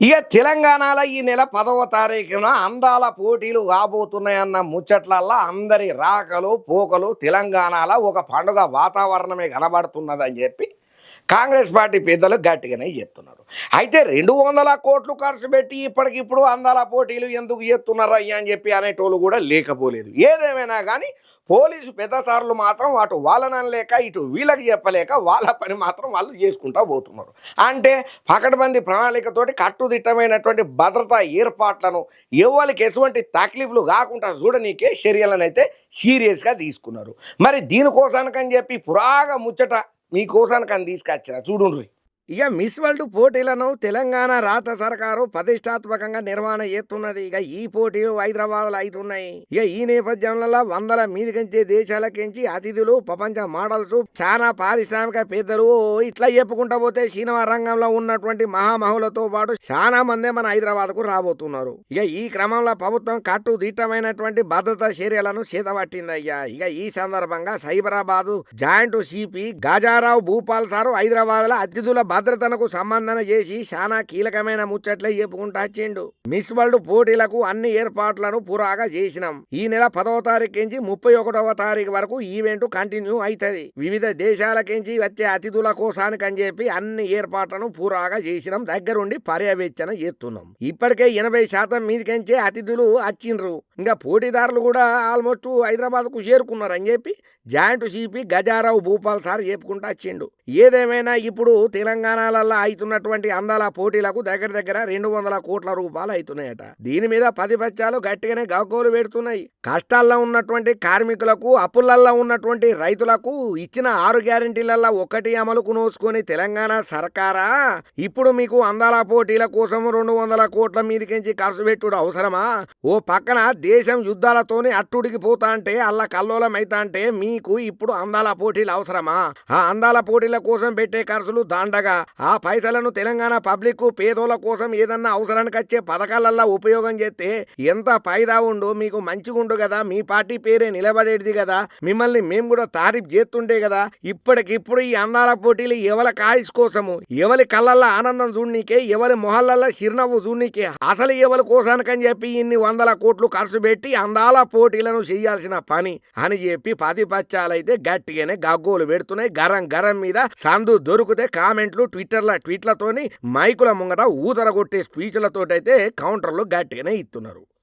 ఇక తెలంగాణలో ఈ నెల పదవ తారీఖున అందాల పోటీలు కాబోతున్నాయన్న ముచ్చట్లల్లా అందరి రాకలు పోకలు తెలంగాణలో ఒక పండుగ వాతావరణమే కనబడుతున్నదని చెప్పి కాంగ్రెస్ పార్టీ పెద్దలు గట్టిగానే చెప్తున్నారు. అయితే రెండు వందల కోట్లు ఖర్చు పెట్టి ఇప్పటికిప్పుడు అందాల పోటీలు ఎందుకు చేస్తున్నారు అయ్యా అని చెప్పి అనేటోళ్ళు కూడా లేకపోలేదు. ఏదేమైనా కానీ పోలీసు పెద్ద సార్లు మాత్రం అటు వాళ్ళనని లేక ఇటు వీళ్ళకి చెప్పలేక వాళ్ళ పని మాత్రం వాళ్ళు చేసుకుంటా పోతున్నారు. అంటే పకడ్బందీ ప్రణాళికతోటి కట్టుదిట్టమైనటువంటి భద్రతా ఏర్పాట్లను ఎవరికి ఎటువంటి తక్లీఫ్లు కాకుండా చూడనీకే చర్యలను అయితే సీరియస్గా తీసుకున్నారు. మరి దీనికోసానికని చెప్పి పురాగా ముచ్చట మీకోసానికి అని తీసుకొచ్చిన. చూడుండ్రి. ఇక మిస్ వరల్డ్ పోటీలను తెలంగాణ రాష్ట్ర సర్కారు ప్రతిష్టాత్మకంగా నిర్వహణ చేస్తున్నది. ఇక ఈ పోటీలు హైదరాబాద్లో అవుతున్నాయి. ఇక ఈ నేపథ్యంలో వందల మీదికించే దేశాలకించి అతిథులు ప్రపంచ మోడల్స్ చాలా పారిశ్రామిక పెద్దలు ఇట్లా చెప్పుకుంటా పోతే సినిమా రంగంలో ఉన్నటువంటి మహామహులతో పాటు చాలా మందే మన హైదరాబాద్కు రాబోతున్నారు. ఇక ఈ క్రమంలో ప్రభుత్వం కట్టు దిట్టమైనటువంటి భద్రతా చర్యలను చేతబట్టింది అయ్యా. ఇక ఈ సందర్భంగా Cyberabad joint CP Gajarao Bhupal sir హైదరాబాద్లో అతిథుల భద్రతనకు సంబంధన చేసి చాలా కీలకమైన ముచ్చట్లే చెప్పుకుంటా వచ్చిండు. మిస్ వరల్డ్ పోటీలకు అన్ని ఏర్పాట్లను పురాగా చేసినాం. ఈ నెల పదవ తారీఖు నుంచి ముప్పై ఒకటవ తారీఖు వరకు ఈవెంట్ కంటిన్యూ అవుతుంది వివిధ దేశాలకించి వచ్చే అతిథుల కోసానికి అని చెప్పి అన్ని ఏర్పాట్లను పురాగా చేసినాం. దగ్గరుండి పర్యవేక్షణ చేస్తున్నాం. ఇప్పటికే ఎనభై శాతం మీదికించే అతిథులు వచ్చిండ్రు. ఇంకా పోటీదారులు కూడా ఆల్మోస్ట్ హైదరాబాద్కు చేరుకున్నారు అని చెప్పి joint CP Gajarao Bhupal sir చెప్పుకుంటా వచ్చిండు. ఏదేమైనా ఇప్పుడు తెలంగాణ తెలంగాణలలో అవుతున్నటువంటి అందాల పోటీలకు దగ్గర దగ్గర రెండు వందల కోట్ల రూపాయలు అవుతున్నాయట. దీని మీద ప్రతిపక్షాలు గట్టిగానే గగ్గోలు పెడుతున్నాయి. కష్టాల్లో ఉన్నటువంటి కార్మికులకు అప్పులల్లో ఉన్నటువంటి రైతులకు ఇచ్చిన ఆరు గ్యారెంటీలలో ఒకటి అమలుకు నోసుకొని తెలంగాణ సర్కారా? ఇప్పుడు మీకు అందాల పోటీల కోసం రెండు వందల కోట్ల మీదకించి ఖర్చు పెట్టుడు అవసరమా? ఓ పక్కన దేశం యుద్ధాలతోనే అట్టుడికి పోతా అంటే అల్ల కల్లోలం అంటే మీకు ఇప్పుడు అందాల పోటీలు అవసరమా? ఆ అందాల పోటీల కోసం పెట్టే ఖర్చులు దాండగా. ఆ పైసలను తెలంగాణ పబ్లిక్ పేదోళ్ళ కోసం ఏదన్నా అవసరానికి వచ్చే పథకాలల్లో ఉపయోగం చేస్తే ఎంత ఫైదా ఉండు మీకు మంచిగుండు కదా మీ పార్టీ పేరే నిలబడేది కదా మిమ్మల్ని మేము కూడా తారీఫ్ చేస్తుండే కదా ఇప్పటికిప్పుడు ఈ అందాల పోటీలు ఎవరి కాయిస్ కోసము? ఎవరి కళ్ళల్లో ఆనందం చూడనీకే ఎవరి మొహల్లల్లో చిరునవ్వు చూడనీకే అసలు ఎవరి కోసానికని చెప్పి ఇన్ని వందల కోట్లు ఖర్చు పెట్టి అందాల పోటీలను చేయాల్సిన పని అని చెప్పి పాతిపత్యాలైతే గట్టిగానే గగ్గోలు పెడుతున్నాయి. గరం గరం మీద సందు దొరికితే కామెంట్లు ట్విట్టర్ల ట్వీట్లతోని మైకుల ముంగట ఊదరగొట్టే స్పీచ్లతోటైతే కౌంటర్లు గట్టిగానే ఇస్తున్నారు